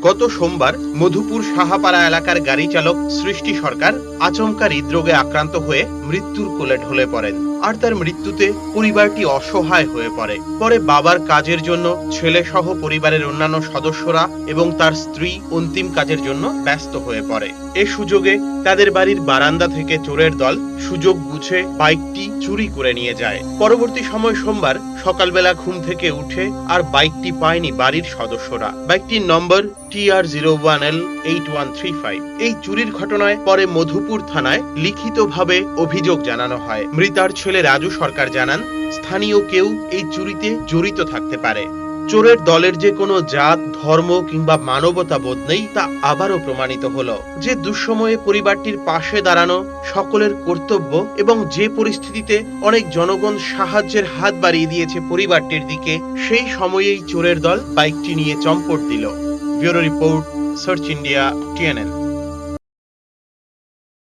গত সোমবার মধুপুর সাহাপাড়া এলাকার গাড়ি চালক সৃষ্টি সরকার আচমকা হৃদরোগে আক্রান্ত হয়ে মৃত্যুর কোলে ঢলে পড়েন। আর তার মৃত্যুতে পরিবারটি অসহায় হয়ে পড়ে। পরে বাবার কাজের জন্য ছেলে সহ পরিবারের অন্যান্য সদস্যরা এবং তার স্ত্রী অন্তিম কাজের জন্য ব্যস্ত হয়ে পড়ে। এ সুযোগে তাদের বাড়ির বারান্দা থেকে চোরের দল সুযোগ বুঝে বাইকটি চুরি করে নিয়ে যায়। পরবর্তী সময় সোমবার সকালবেলা ঘুম থেকে উঠে আর বাইকটি পায়নি বাড়ির সদস্যরা। বাইকটির নম্বর TR zero one L eight one three five. এই চুরির ঘটনায় পরে মধুপুর থানায় লিখিতভাবে অভিযোগ জানানো হয়। মৃতার ছেলে রাজু সরকার জানান, স্থানীয় কেউ এই চুরিতে জড়িত থাকতে পারে। চোরের দলের যে কোনো জাত, ধর্ম কিংবা মানবতা বোধ নেই, তা আবারও প্রমাণিত হলো। যে দুঃসময়ে পরিবারটির পাশে দাঁড়ানো, সকলের কর্তব্য এবং যে পরিস্থিতিতে অনেক জনগণ সাহায্যের হাত বাড়িয়ে দিয়েছে পরিবারটির দিকে, সেই সময়েই চোরের দল বাইকটি নিয়ে চম্পট দিল। Bureau report, search India, TNN.